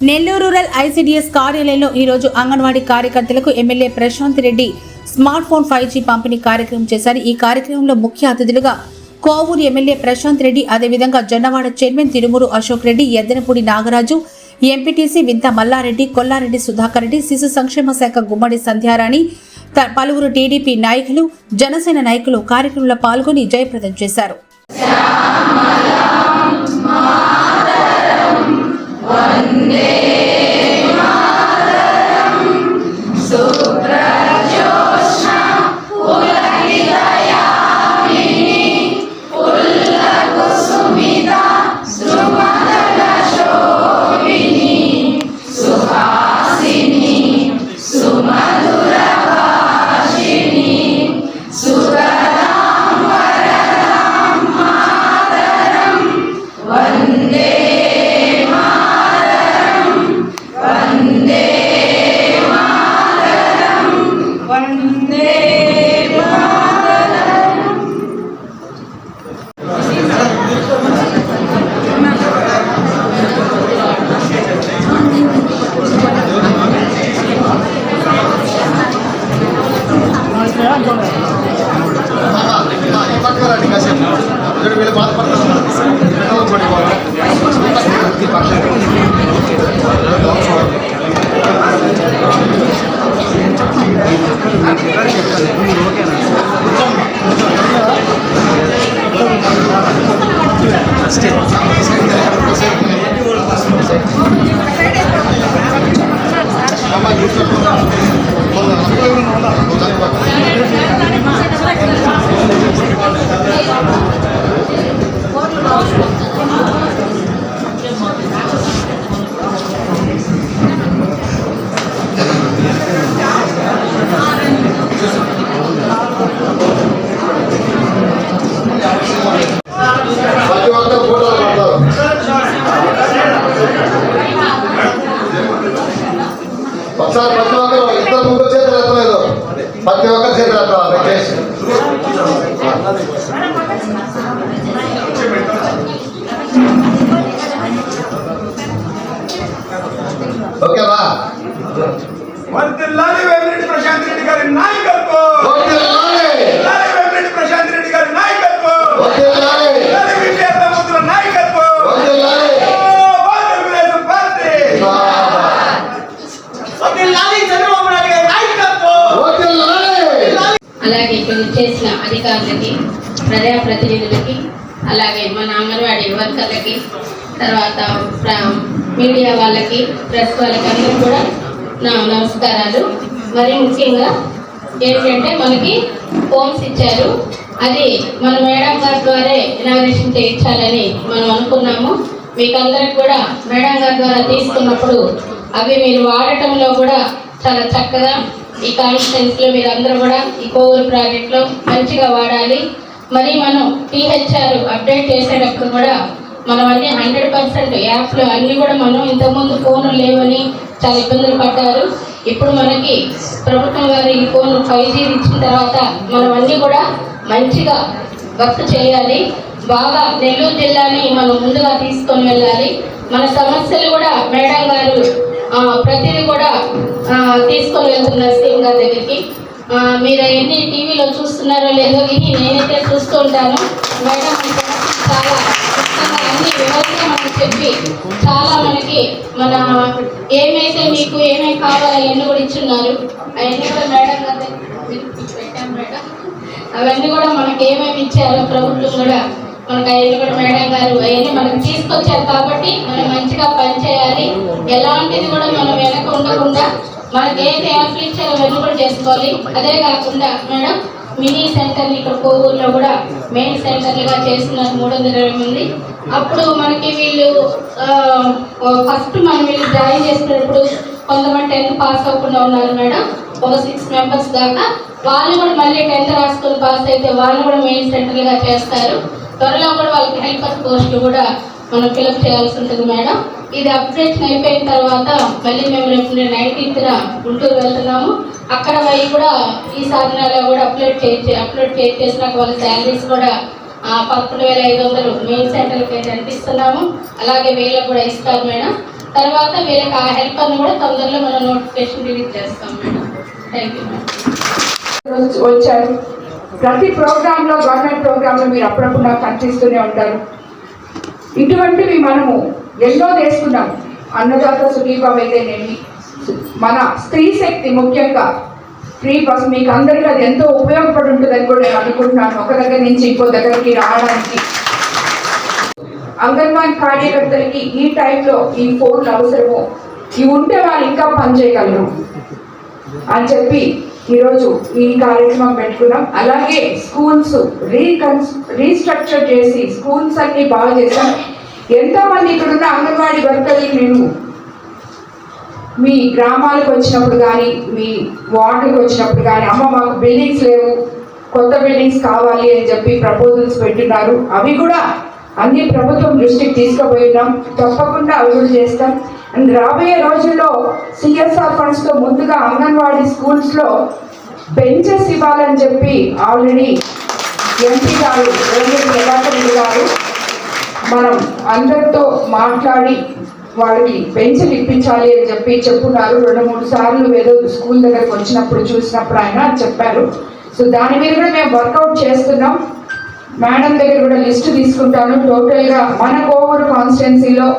Nellore rural ICDS కార్యాలయంలో ఈరోజు అంగన్వాడీ కార్యకర్తలకు MLA Prashant Reddy smart phone five G పంపిణీ కార్యక్రమం చేశారు. ఈ కార్యక్రమంలో ముఖ్య అతిథులుగా కోవూరు ఎమ్మెల్యే ప్రశాంత్ రెడ్డి అదేవిధంగా జొన్నవాడ చైర్మన్ తిరుమూరు అశోక్ రెడ్డి ఎద్దనపూడి నాగరాజు ఎంపీటీసీ వింత మల్లారెడ్డి కొల్లారెడ్డి సుధాకర్ రెడ్డి శిశు సంక్షేమ శాఖ గుమ్మడి సంధ్యారాణి త- పలువురు టీడీపీ నాయకులు జనసేన నాయకులు కార్యక్రమంలో పాల్గొని జయప్రదం చేశారు. One day. ఒకసారి ప్రతి ఒక్కరు ఇద్దరు ముగ్గురు చేతులు ఎత్తలేదు. ప్రతి ఒక్కరు చేతులు ఎత్తాలి దయచేసి ఓకేనా ప్రశాంత్ రెడ్డి గారి నాయకత్వం. చేసిన అధికారులకి ప్రజాప్రతినిధులకి అలాగే మన అంగన్వాడీ వర్కర్లకి తర్వాత ప్ర- మీడియా వాళ్ళకి ప్రెస్ వాళ్ళకి అందరూ కూడా నా నమస్కారాలు. మరి ముఖ్యంగా ఏంటంటే మనకి ఫోన్స్ ఇచ్చారు. అది మన మేడం గారి ద్వారా ఇనాగ్రేషన్ చేయించాలని మనం అనుకున్నాము. మీకు అందరికి కూడా మేడం గారి ద్వారా తీసుకున్నప్పుడు అవి మీరు వాడటంలో కూడా చాలా చక్కగా ఈ కాన్స్టిట్యూన్స్లో మీరు కూడా ఈ కోవూరు ప్రాజెక్ట్లో మంచిగా వాడాలి. మరి మనం టీహెచ్ఆర్ అప్డేట్ చేసేటప్పుడు కూడా మనం అన్ని హండ్రెడ్ పర్సెంట్ యాప్లో అన్నీ కూడా మనం ఇంతకుముందు ఫోన్లు లేవని చాలా ఇబ్బందులు పడ్డారు. ఇప్పుడు మనకి ప్రభుత్వం వారు ఈ ఫోన్ ఫైవ్ జీ ఇచ్చిన తర్వాత మనం అన్నీ కూడా మంచిగా వర్క్ చేయాలి. బాగా నెల్లూరు జిల్లాని మనం ముందుగా తీసుకొని వెళ్ళాలి. మన సమస్యలు కూడా మేడం గారు ప్రతిదీ కూడా తీసుకొని వెళ్తున్నారు సీఎం గారి దగ్గరికి. మీరు అవన్నీ టీవీలో చూస్తున్నారో లేదో ఇది నేనైతే చూస్తూ ఉంటాను. మేడం చాలా అన్ని వివరంగా మనకు చెప్పి చాలా మనకి మన ఏమైతే మీకు ఏమేమి కావాలో అవన్నీ కూడా ఇచ్చున్నారు. అవన్నీ కూడా మేడం గారి పెట్టాం మేడం. అవన్నీ కూడా మనకి ఏమేమి ఇచ్చారో ప్రభుత్వం కూడా మనకి అవన్నీ కూడా మేడం గారు అవన్నీ మనకు తీసుకొచ్చారు కాబట్టి మనం మంచిగా పనిచేయాలి. ఎలాంటిది కూడా మనం వెనక ఉండకుండా మనకి ఏది యాప్లు ఇచ్చారో అవన్నీ కూడా చేసుకోవాలి. అదే కాకుండా మేడం మినీ సెంటర్ ఇక్కడ కోవూరులో కూడా మెయిన్ సెంటర్లుగా చేస్తున్నారు మూడు వందల ఇరవై మంది. అప్పుడు మనకి వీళ్ళు ఫస్ట్ మనం వీళ్ళు జాయిన్ చేసినప్పుడు కొంతమంది టెన్త్ పాస్ అవ్వకుండా ఉన్నారు మేడం. ఒక సిక్స్ మెంబర్స్ దాకా. వాళ్ళు కూడా మళ్ళీ టెన్త్ రాసుకొని పాస్ అయితే వాళ్ళు కూడా మెయిన్ సెంటర్లుగా చేస్తారు. త్వరలో కూడా వాళ్ళకి హెల్పర్ పోస్టులు కూడా మనం ఫిలప్ చేయాల్సి ఉంటుంది మేడం. ఇది అప్డేషన్ అయిపోయిన తర్వాత మళ్ళీ మేము రేపు నైన్టీన్త్న గుంటూరు వెళ్తున్నాము. అక్కడ పోయి కూడా ఈ సాధనాలలో కూడా అప్లోడ్ చేయించి అప్లోడ్ చేసి చేసినాక వాళ్ళ శాలరీస్ కూడా పదకొండు వేల ఐదు వందలు మెయిన్ సెంటర్కి అయితే అందిస్తున్నాము అలాగే వీళ్ళకు కూడా ఇస్తారు మేడం. తర్వాత వీళ్ళకి ఆ హెల్పర్ని కూడా తొందరలో మనం నోటిఫికేషన్ రిలీజ్ చేస్తాం మేడం. థ్యాంక్ యూ మేడం వచ్చారు. ప్రతి ప్రోగ్రామ్లో గవర్నమెంట్ ప్రోగ్రామ్లో మీరు అప్పుడప్పుడు నాకు కనిపిస్తూనే ఉంటారు. ఇటువంటివి మనము ఎన్నో చేసుకున్నాం. అన్నదాత సుఖీభావం అయితేనేమి మన స్త్రీ శక్తి ముఖ్యంగా ఫ్రీ బస్ మీకు అందరికీ అది ఎంతో ఉపయోగపడి ఉంటుందని కూడా నేను అనుకుంటున్నాను. ఒక దగ్గర నుంచి ఇంకో దగ్గరికి రావడానికి. అంగన్వాడీ కార్యకర్తలకి ఈ టైంలో ఈ ఫోన్లు అవసరము. ఇవి ఉంటే వాళ్ళు ఇంకా పనిచేయగలరు అని చెప్పి ఈరోజు ఈ కార్యక్రమం పెట్టుకున్నాం. అలాగే స్కూల్స్ రీకన్స్ రీస్ట్రక్చర్ చేసి స్కూల్స్ అన్ని బాగా చేసాం ఎంతోమంది ఇక్కడున్న అంగన్వాడీ వర్కర్లు నేను మీ గ్రామాలకు వచ్చినప్పుడు కానీ మీ వార్డుకు వచ్చినప్పుడు కానీ అమ్మ మాకు బిల్డింగ్స్ లేవు కొత్త బిల్డింగ్స్ కావాలి అని చెప్పి ప్రపోజల్స్ పెట్టున్నారు అవి కూడా అన్ని ప్రభుత్వం దృష్టికి తీసుకుపోయినాం తప్పకుండా అవి కూడా చేస్తాం. అండ్ రాబోయే రోజుల్లో సిఎస్ఆర్ ఫండ్స్తో ముందుగా అంగన్వాడీ స్కూల్స్లో బెంచెస్ ఇవ్వాలని చెప్పి ఆల్రెడీ ఎంపీ గారు రేవంత్ గారు మనం అందరితో మాట్లాడి వాళ్ళకి పెన్షన్ ఇప్పించాలి అని చెప్పి చెప్పున్నారు. రెండు మూడు సార్లు ఏదో స్కూల్ దగ్గరకు వచ్చినప్పుడు చూసినప్పుడు ఆయన చెప్పారు. సో దాని మీద కూడా మేము వర్కౌట్ చేస్తున్నాం. మేడం దగ్గర కూడా లిస్ట్ తీసుకుంటాను. టోటల్గా మన కోవూరు కాన్స్టిట్యున్సీలో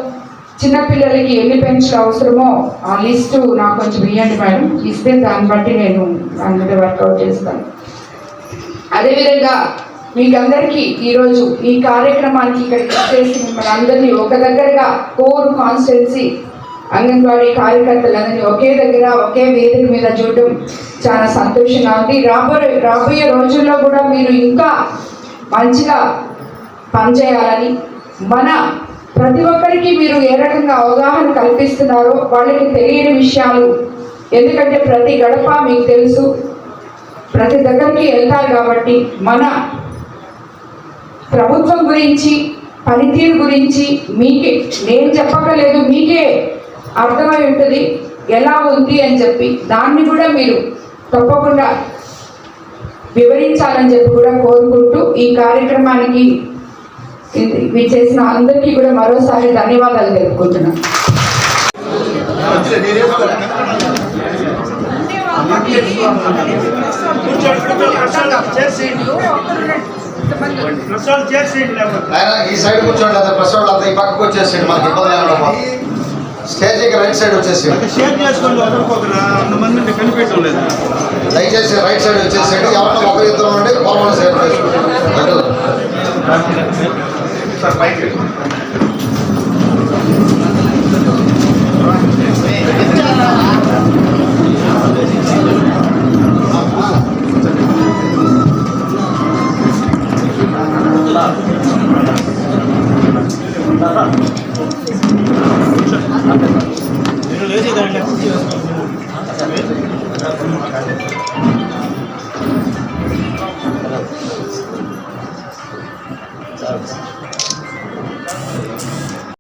చిన్నపిల్లలకి ఎన్ని పెన్షన్ అవసరమో ఆ లిస్టు నాకు కొంచెం ఇవ్వండి మేడం. ఇస్తే దాన్ని బట్టి నేను దాని మీద వర్కౌట్ చేస్తాను. అదేవిధంగా మీకందరికీ ఈరోజు ఈ కార్యక్రమానికి ఇక్కడికి వచ్చేసి మిమ్మల్ని అందరినీ ఒక దగ్గరగా కోర్ కాన్స్టిట్యున్సీ అంగన్వాడీ కార్యకర్తలందరినీ ఒకే దగ్గర ఒకే వేదిక మీద చూడడం చాలా సంతోషంగా ఉంది. రాబోయే రాబోయే రోజుల్లో కూడా మీరు ఇంకా మంచిగా పనిచేయాలని మన ప్రతి ఒక్కరికి మీరు ఏ రకంగా అవగాహన కల్పిస్తున్నారో వాళ్ళకి తెలియని విషయాలు. ఎందుకంటే ప్రతి గడప మీకు తెలుసు. ప్రతి దగ్గరికి వెళ్తారు కాబట్టి మన ప్రభుత్వం గురించి పనితీరు గురించి మీకే నేను చెప్పకలేదు మీకే అర్థమై ఉంటుంది ఎలా ఉంది అని చెప్పి. దాన్ని కూడా మీరు తప్పకుండా వివరించాలని చెప్పి కూడా కోరుకుంటూ ఈ కార్యక్రమానికి మీరు చేసిన అందరికీ కూడా మరోసారి ధన్యవాదాలు తెలుపుకుంటున్నాను. ఈ సైడ్ కూర్చోండి అదే ప్రెస్ వాళ్ళు అంతా ఈ పక్కకు వచ్చేసేయండి మనకి ఇబ్బంది లేకుండా స్టేజ్కి రైట్ సైడ్ వచ్చేసేయండి. షేర్ చేసుకోండి ఒకరికొకరు అంతమంది కనిపించడం లేదు. దయచేసి రైట్ సైడ్ వచ్చేసేయండి. ఎవరైనా ఒకరి ఇద్దరు ఉండి ఫార్మల్ సైడ్ చేసుకోండి. సార్ పైకి లేచి దాంట్లో